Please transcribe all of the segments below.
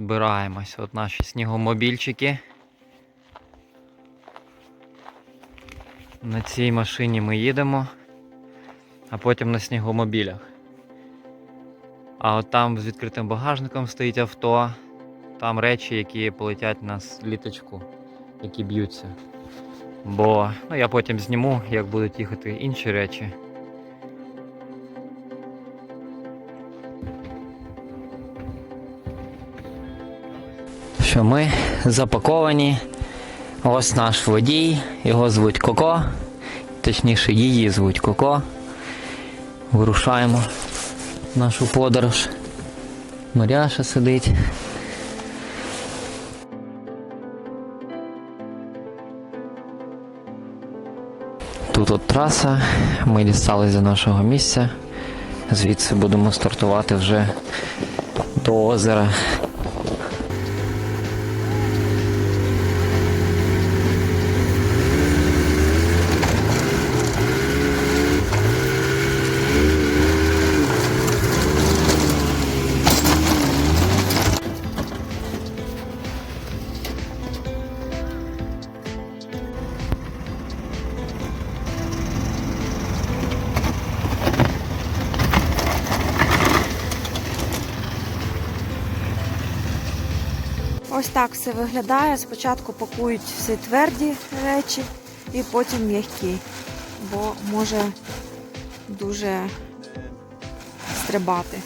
Збираємось. От наші снігомобільчики. На цій машині ми їдемо, а потім на снігомобілях. А от там з відкритим багажником стоїть авто, там речі, які полетять на літачку, які б'ються. Бо ну, я потім зніму, як будуть їхати інші речі. Що ми запаковані. Ось наш водій, його звуть Коко. Точніше, її звуть Коко. Вирушаємо нашу подорож. Маряша сидить. Тут от траса, ми дістались до нашого місця. Звідси будемо стартувати вже до озера. Виглядає. Спочатку пакують всі тверді речі і потім м'які, бо може дуже стрибати.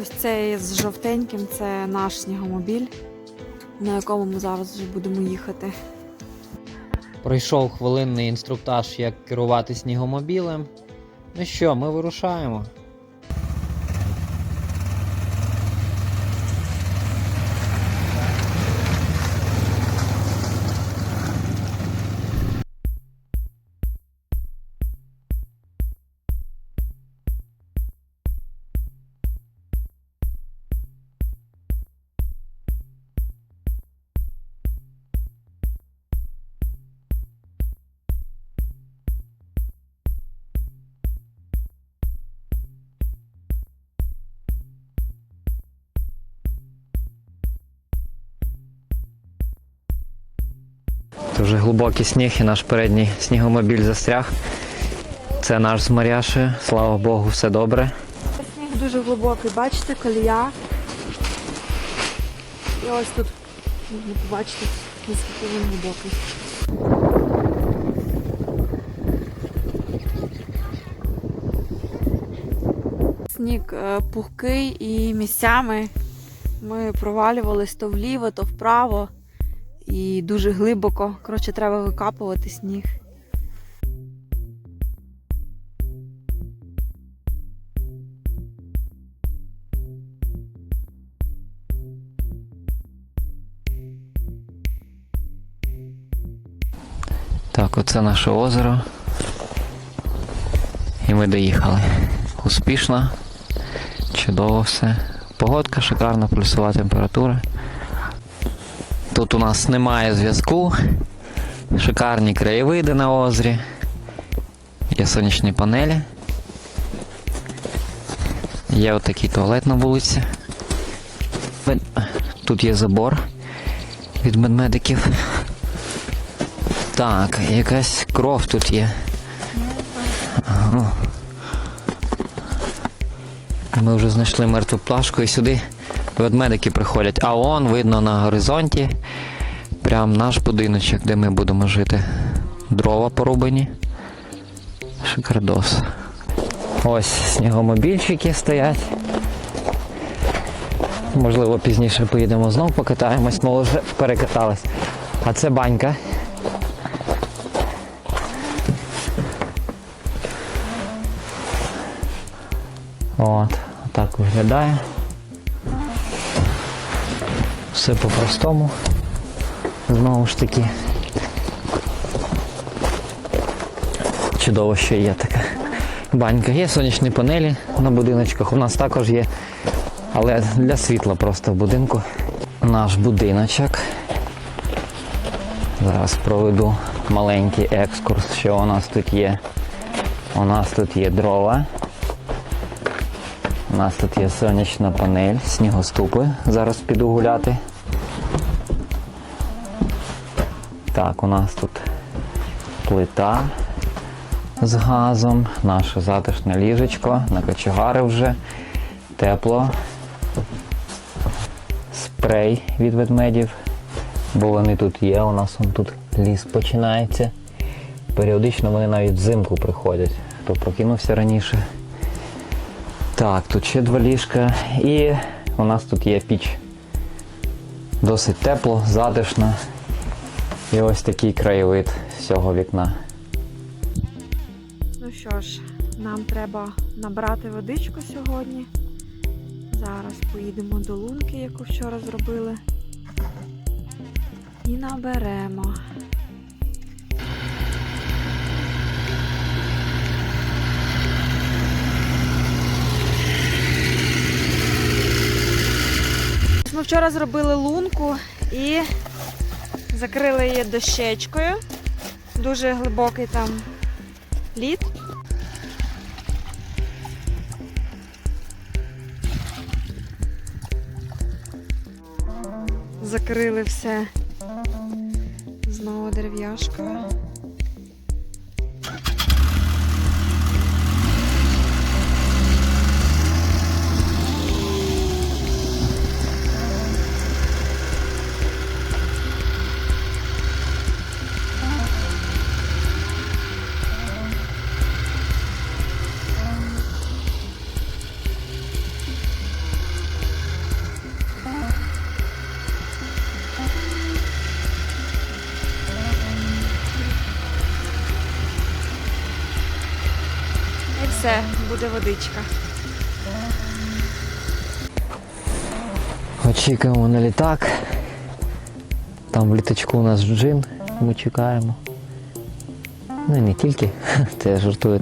Ось цей з жовтеньким це наш снігомобіль, на якому ми зараз вже будемо їхати. Пройшов хвилинний інструктаж, як керувати снігомобілем. Ну що, ми вирушаємо. Дуже глибокий сніг і наш передній снігомобіль застряг. Це наш з Маряшею. Слава Богу, все добре. Сніг дуже глибокий, бачите, колія. І ось тут побачити, наскільки він глибокий. Сніг е, пухкий і місцями ми провалювались то вліво, то вправо. І дуже глибоко. Коротше, треба викапувати сніг. Так, оце наше озеро. І ми доїхали. Успішно. Чудово все. Погодка шикарна, плюсова температура. Тут у нас немає зв'язку. Шикарні краєвиди на озері. Є сонячні панелі. Є отакий туалет на вулиці. Тут є забор від медмедиків. Так, якась кров тут є. Ми вже знайшли мертву плашку і сюди ведмедики приходять. А он видно на горизонті. Прям наш будиночок, де ми будемо жити. Дрова порубані. Шикардос. Ось снігомобільчики стоять. Можливо, пізніше поїдемо знов покатаємось, ми вже перекатались. А це банька. От, так виглядає. Все по-простому. Знову ж таки. Чудово, що є така банька. Є сонячні панелі на будиночках. У нас також є, але для світла просто в будинку. Наш будиночок. Зараз проведу маленький екскурс, що у нас тут є. У нас тут є дрова. У нас тут є сонячна панель, снігоступи. Зараз піду гуляти. Так, у нас тут плита з газом, наше затишне ліжечко, на кочегари вже, тепло, спрей від ведмедів, бо вони тут є, у нас он тут ліс починається. Періодично вони навіть взимку приходять, хто прокинувся раніше. Так, тут ще два ліжка і у нас тут є піч. Досить тепло, затишно. І ось такий краєвид з цього вікна. Ну що ж, нам треба набрати водичку сьогодні. Зараз поїдемо до лунки, яку вчора зробили. І наберемо. Ми вчора зробили лунку і закрили її дощечкою. Дуже глибокий там лід. Закрили все знову дерев'яшкою. Все, водичка. Очікуємо на літак. Там в літачку у нас джин, ми чекаємо. Ну і не тільки, це я жартую.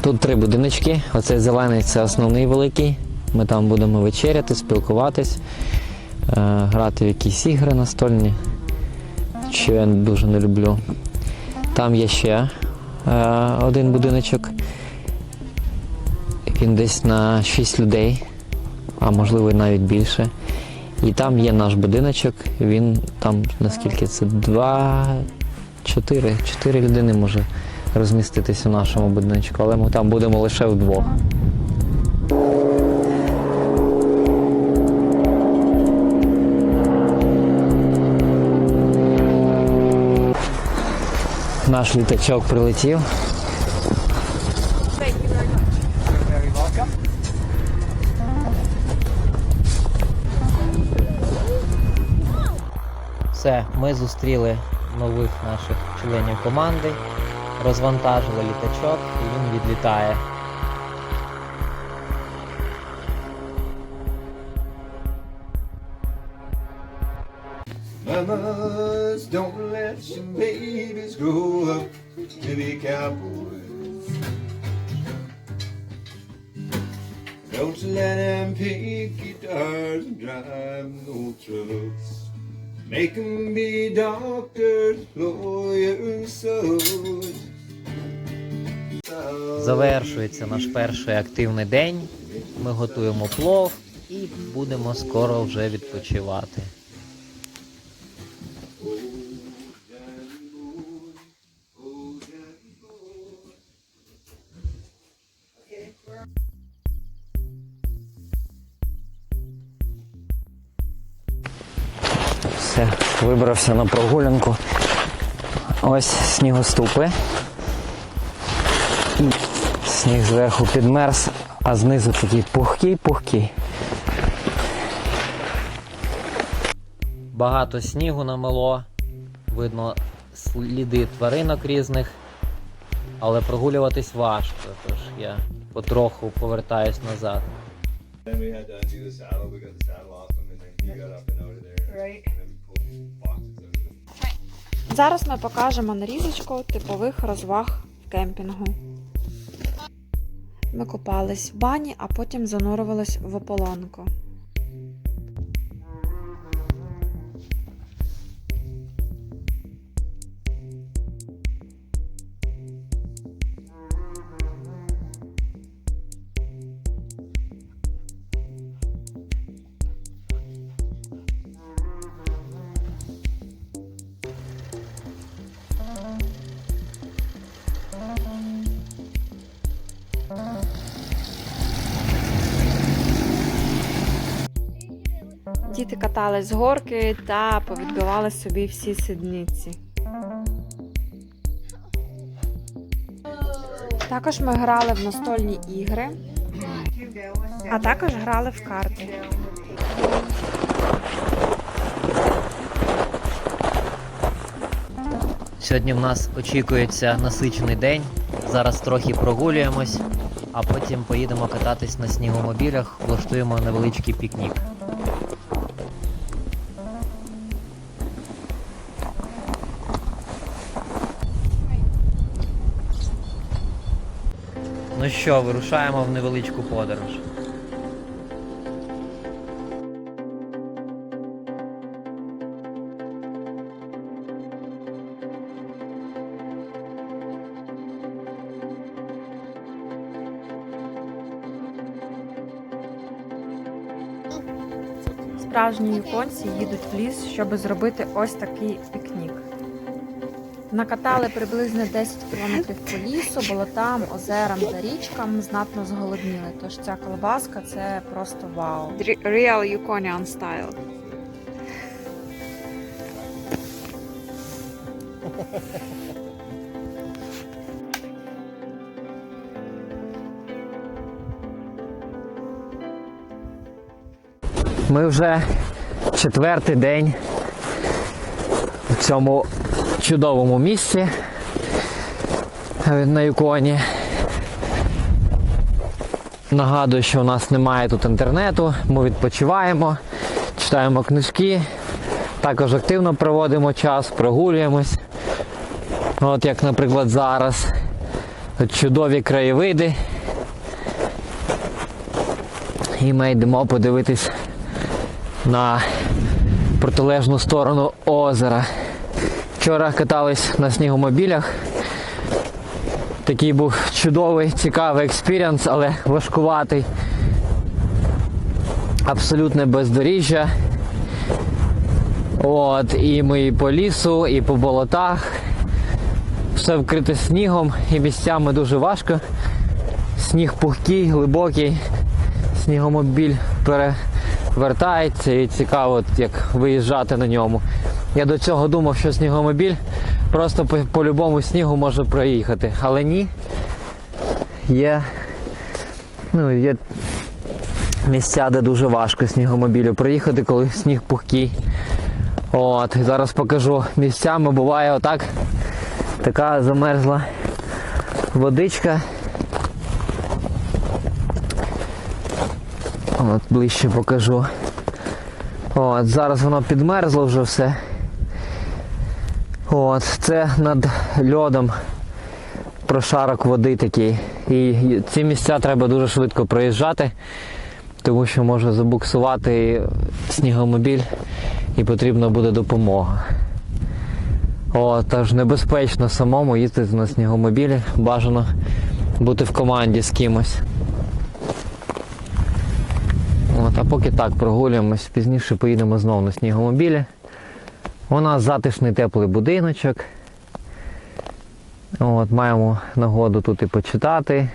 Тут три будиночки. Оцей зелений це основний великий. Ми там будемо вечеряти, спілкуватись, е, грати в якісь ігри настольні, що я дуже не люблю. Там є ще е, один будиночок. Він десь на 6 людей, а можливо навіть більше. І там є наш будиночок, він там, наскільки це, два, чотири, чотири людини може розміститися в нашому будиночку, але ми там будемо лише вдвох. Наш літачок прилетів. Все, ми зустріли нових наших членів команди, розвантажили літачок і він відлітає. Завершується наш перший активний день. Ми готуємо плов і будемо скоро вже відпочивати. Вибрався на прогулянку. Ось снігоступи. Сніг зверху підмерз, а знизу такий пухкий-пухкий. Багато снігу намело, видно сліди тваринок різних, але прогулюватись важко, тож я потроху повертаюсь назад. Зараз ми покажемо нарізочку типових розваг в кемпінгу. Ми купались в бані, а потім занурювались в ополонку. Діти з горки та повідбивали собі всі сидниці. Також ми грали в настольні ігри, а також грали в карти. Сьогодні в нас очікується насичений день. Зараз трохи прогулюємось, а потім поїдемо кататись на снігомобілях, влаштуємо невеличкий пікнік. Що, вирушаємо в невеличку подорож. Справжні японці їдуть в ліс, щоб зробити ось такий пікнік. Накатали приблизно 10 кілометрів по лісу, болотам, озерам та річкам, знатно зголодніли. Тож ця колбаска це просто вау. Real Yukonian style. Ми вже четвертий день в цьому чудовому місці на Юконі. Нагадую, що у нас немає тут інтернету, ми відпочиваємо, читаємо книжки, також активно проводимо час, прогулюємось. От як, наприклад, зараз. Тут чудові краєвиди. І ми йдемо подивитись на протилежну сторону озера. Вчора катались на снігомобілях. Такий був чудовий, цікавий експіріанс, але важкуватий. Абсолютне бездоріжжя. От, і ми і по лісу, і по болотах. Все вкрите снігом і місцями дуже важко. Сніг пухкий, глибокий, снігомобіль перевертається і цікаво, як виїжджати на ньому. Я до цього думав, що снігомобіль просто по, по любому снігу може проїхати. Але ні. Є, ну, є місця, де дуже важко снігомобілю проїхати, коли сніг пухкий. От, зараз покажу місцями, буває отак. Така замерзла водичка. От ближче покажу. От, зараз воно підмерзло вже все. От, це над льодом прошарок води такий. І ці місця треба дуже швидко проїжджати, тому що може забуксувати снігомобіль і потрібна буде допомога. О, тож небезпечно самому їздити на снігомобілі, бажано бути в команді з кимось. От, а поки так прогулюємось, пізніше поїдемо знову на снігомобілі. У нас затишний теплий будиночок. От, маємо нагоду тут і почитати,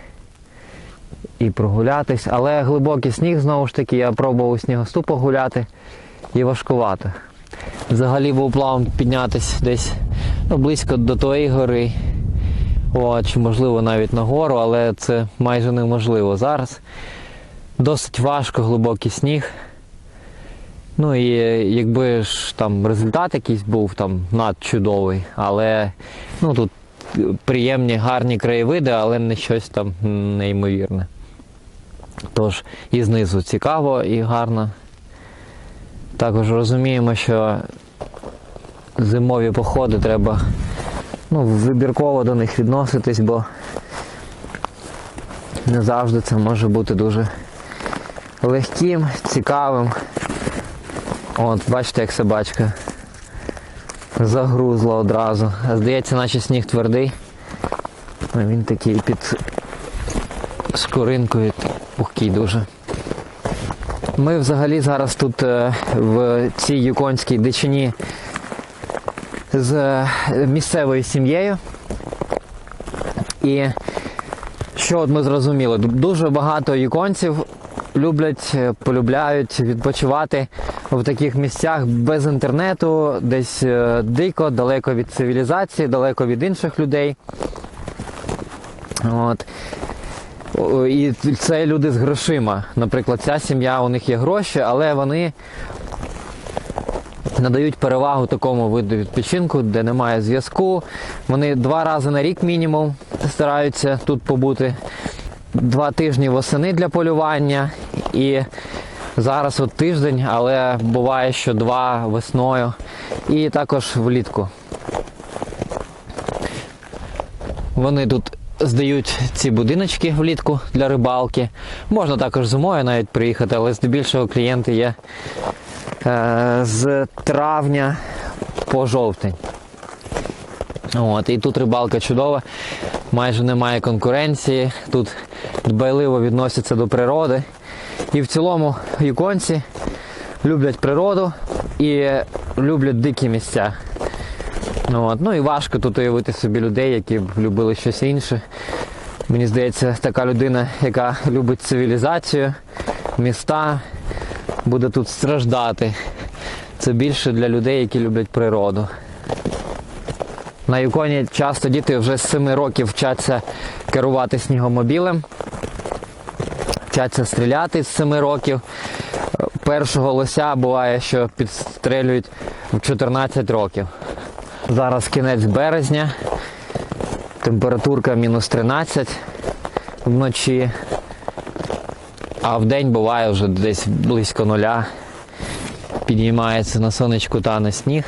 і прогулятись. Але глибокий сніг, знову ж таки, я пробував у снігосту погуляти і важкувато. Взагалі був план піднятися десь ну, близько до тої гори. От, чи можливо навіть на гору, але це майже неможливо зараз. Досить важко, глибокий сніг. Ну і якби ж там результат якийсь був там надчудовий, але ну тут приємні, гарні краєвиди, але не щось там неймовірне. Тож і знизу цікаво і гарно. Також розуміємо, що зимові походи треба ну, вибірково до них відноситись, бо не завжди це може бути дуже легким, цікавим. От, бачите, як собачка загрузла одразу. Здається, наче сніг твердий. Він такий під шкуринкою пухкий дуже. Ми взагалі зараз тут е, в цій юконській дичині з е, місцевою сім'єю. І що от ми зрозуміли? Дуже багато юконців люблять, е, полюбляють відпочивати в таких місцях без інтернету, десь е, дико, далеко від цивілізації, далеко від інших людей. От. І це люди з грошима. Наприклад, ця сім'я, у них є гроші, але вони надають перевагу такому виду відпочинку, де немає зв'язку. Вони два рази на рік мінімум стараються тут побути. Два тижні восени для полювання і зараз от тиждень, але буває, що два весною і також влітку. Вони тут здають ці будиночки влітку для рибалки. Можна також зимою навіть приїхати, але здебільшого клієнти є е, з травня по жовтень. От, і тут рибалка чудова, майже немає конкуренції, тут дбайливо відносяться до природи. І в цілому юконці люблять природу і люблять дикі місця. От. Ну і важко тут уявити собі людей, які б любили щось інше. Мені здається, така людина, яка любить цивілізацію, міста, буде тут страждати. Це більше для людей, які люблять природу. На Юконі часто діти вже з 7 років вчаться керувати снігомобілем, вчаться стріляти з 7 років. Першого лося буває, що підстрелюють в 14 років. Зараз кінець березня, температурка мінус 13 вночі, а в день буває вже десь близько нуля. Підіймається на сонечку тане сніг.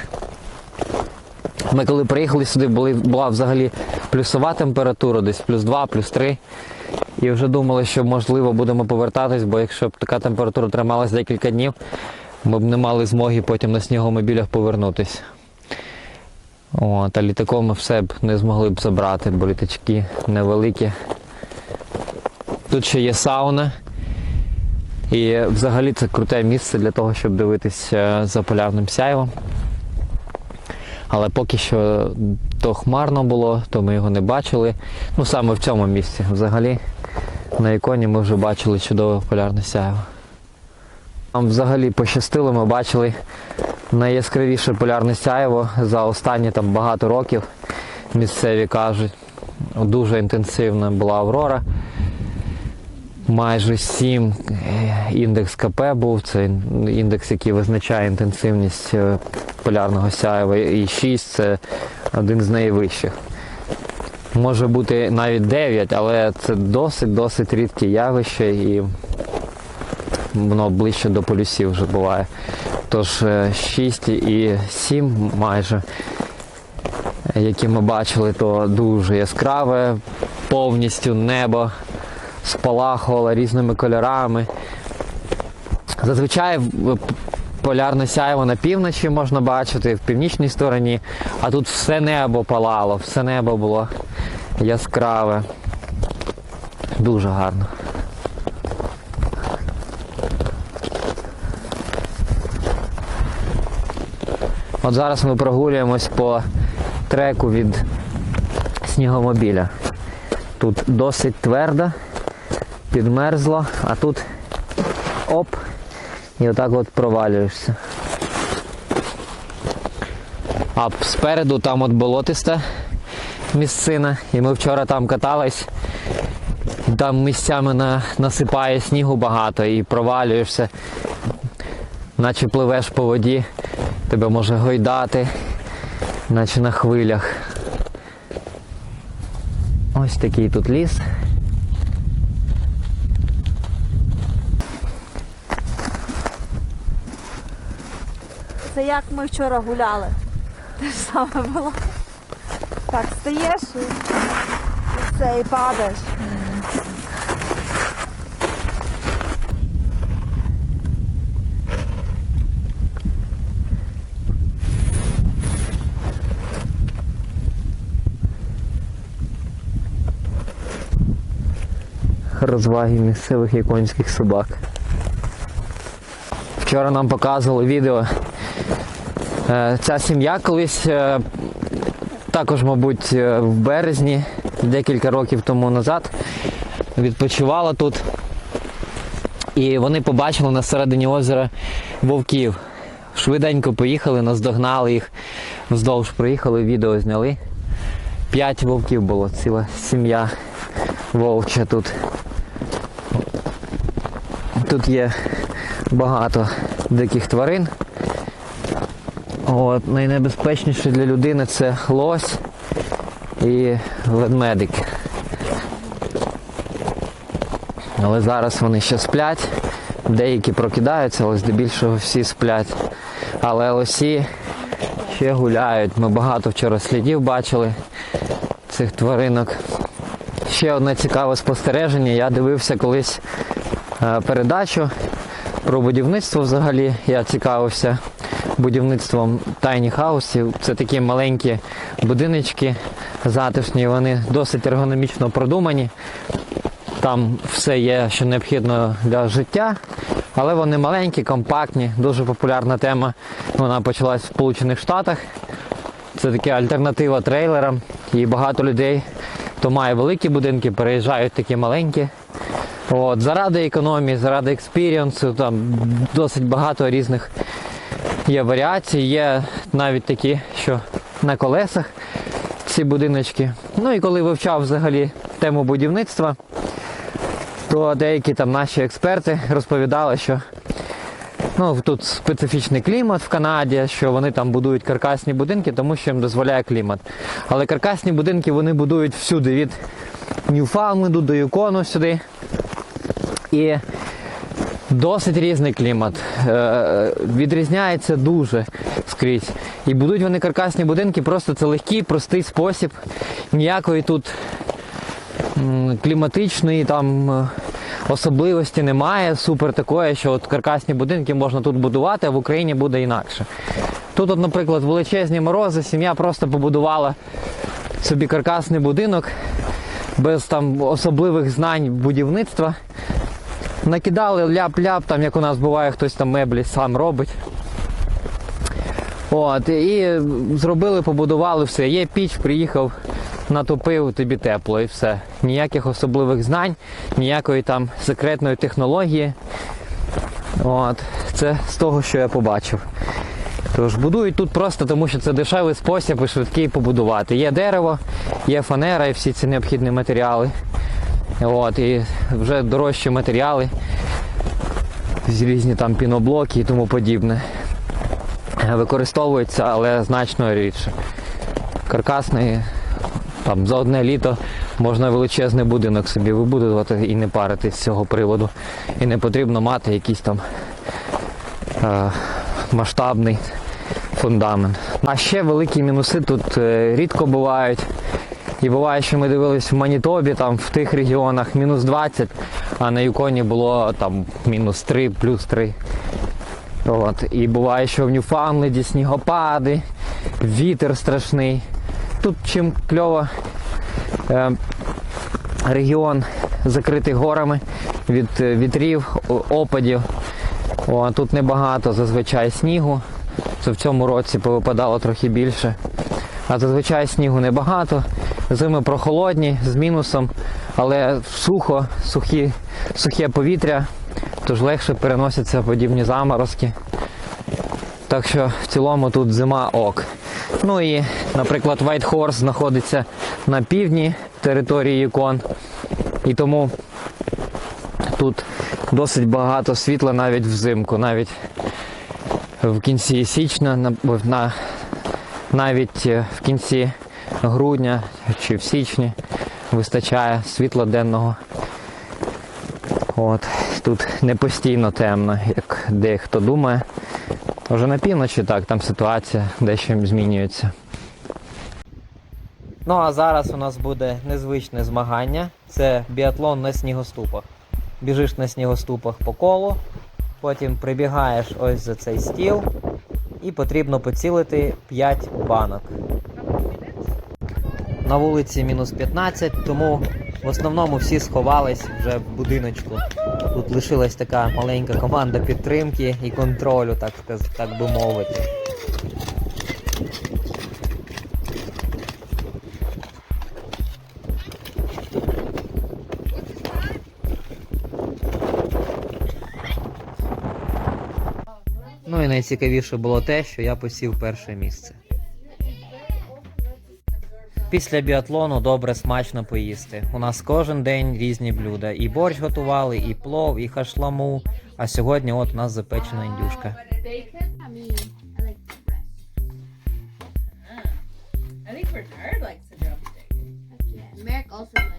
Ми коли приїхали сюди, була взагалі плюсова температура, десь плюс 2, плюс 3. І вже думали, що можливо будемо повертатись, бо якщо б така температура трималась декілька днів, ми б не мали змоги потім на снігомобілях повернутися. От, а літаком ми все б не змогли б забрати, бо літачки невеликі. Тут ще є сауна. І взагалі це круте місце для того, щоб дивитися за полярним сяйвом. Але поки що то хмарно було, то ми його не бачили. Ну саме в цьому місці. Взагалі на іконі ми вже бачили чудове полярне сяйво. Нам взагалі пощастило, ми бачили найяскравіше полярне сяйво за останні там багато років. Місцеві кажуть. Дуже інтенсивна була аврора. Майже 7 індекс КП був, це індекс, який визначає інтенсивність е, полярного сяєва, і 6 це один з найвищих. Може бути навіть 9, але це досить-досить рідке явище і воно ближче до полюсів вже буває. Тож е, 6 і 7 майже, які ми бачили, то дуже яскраве, повністю небо спалахувало різними кольорами. Зазвичай полярне сяйво на півночі можна бачити, в північній стороні, а тут все небо палало, все небо було яскраве. Дуже гарно. От зараз ми прогулюємось по треку від снігомобіля. Тут досить твердо, підмерзло, а тут оп, і отак от провалюєшся. А спереду там от болотиста місцина, і ми вчора там катались. Там місцями на, насипає снігу багато і провалюєшся, наче пливеш по воді, тебе може гойдати, наче на хвилях. Ось такий тут ліс. Це як ми вчора гуляли. Те ж саме було. Так, стаєш і, і це, і падаєш. розваги місцевих японських собак. Вчора нам показували відео. Е, Ця сім'я колись, е, також, мабуть, е, в березні, декілька років тому назад, відпочивала тут. І вони побачили на середині озера вовків. швиденько поїхали, наздогнали їх, вздовж проїхали, відео зняли. П'ять вовків було, ціла сім'я вовча тут. Тут є багато диких тварин. От, найнебезпечніше для людини це лось і ведмедик. Але зараз вони ще сплять. Деякі прокидаються, але здебільшого всі сплять. Але лосі ще гуляють. Ми багато вчора слідів бачили цих тваринок. Ще одне цікаве спостереження. Я дивився колись е, передачу про будівництво взагалі. Я цікавився будівництвом тайні хаусів. Це такі маленькі будиночки затишні, вони досить ергономічно продумані. Там все є, що необхідно для життя, але вони маленькі, компактні, дуже популярна тема. Вона почалась в Сполучених Штатах. Це така альтернатива трейлерам. І багато людей, хто має великі будинки, переїжджають такі маленькі. От, заради економії, заради експірієнсу, там досить багато різних є варіацій. Є навіть такі, що на колесах ці будиночки. Ну і коли вивчав взагалі тему будівництва, то деякі там наші експерти розповідали, що ну, тут специфічний клімат в Канаді, що вони там будують каркасні будинки, тому що їм дозволяє клімат. Але каркасні будинки вони будують всюди, від Ньюфаундленду до Юкону сюди. І досить різний клімат. Е, Відрізняється дуже скрізь. І будуть вони каркасні будинки, просто це легкий, простий спосіб. Ніякої тут кліматичної там е, особливості немає. Супер такої, що от каркасні будинки можна тут будувати, а в Україні буде інакше. Тут, от, наприклад, величезні морози, сім'я просто побудувала собі каркасний будинок без там особливих знань будівництва. Накидали ляп-ляп, там як у нас буває, хтось там меблі сам робить. От, і зробили, побудували все. Є піч, приїхав, натопив, тобі тепло і все. Ніяких особливих знань, ніякої там секретної технології. От, це з того, що я побачив. Тож будують тут просто тому, що це дешевий спосіб і швидкий побудувати. Є дерево, є фанера і всі ці необхідні матеріали. От, і вже дорожчі матеріали, різні там піноблоки і тому подібне. Використовуються, але значно рідше. Каркасний, там за одне літо можна величезний будинок собі вибудувати і не паритись з цього приводу. І не потрібно мати якийсь там е, масштабний фундамент. А ще великі мінуси тут е, рідко бувають. І буває, що ми дивились в Манітобі, там в тих регіонах мінус 20, а на Юконі було там мінус 3, плюс 3. От. І буває, що в Ньюфаунленді снігопади, вітер страшний. Тут чим кльово е, регіон закритий горами від е, вітрів, опадів. О, тут небагато зазвичай снігу. Це в цьому році повипадало трохи більше. А зазвичай снігу небагато. Зими прохолодні з мінусом, але сухо, сухі, сухе повітря, тож легше переносяться подібні заморозки. Так що в цілому тут зима ок. Ну і, наприклад, White Horse знаходиться на півдні території Юкон. І тому тут досить багато світла навіть взимку, навіть в кінці січня, на, на, навіть е, в кінці грудня чи в січні вистачає світла денного. От, тут не постійно темно, як дехто думає. Вже на півночі так, там ситуація дещо змінюється. Ну а зараз у нас буде незвичне змагання. Це біатлон на снігоступах. Біжиш на снігоступах по колу, потім прибігаєш ось за цей стіл і потрібно поцілити 5 банок. На вулиці мінус 15, тому в основному всі сховались вже в будиночку. Тут лишилась така маленька команда підтримки і контролю, так, так би мовити. Ну і найцікавіше було те, що я посів перше місце. Після біатлону добре смачно поїсти. У нас кожен день різні блюда. І борщ готували, і плов, і хашламу. А сьогодні от у нас запечена індюшка. Bacon? I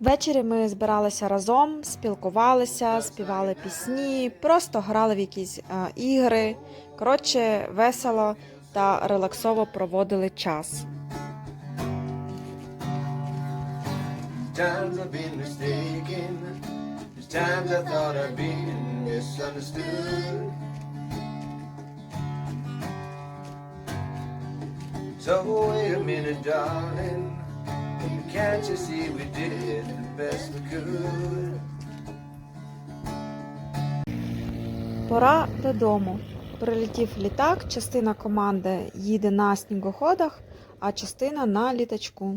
Ввечері ми збиралися разом, спілкувалися, співали пісні, просто грали в якісь е, ігри. Коротше, весело та релаксово проводили час. So wait a minute, darling. Can't you see we did the best we could? Пора додому. Прилетів літак, частина команди їде на снігоходах, а частина на літачку.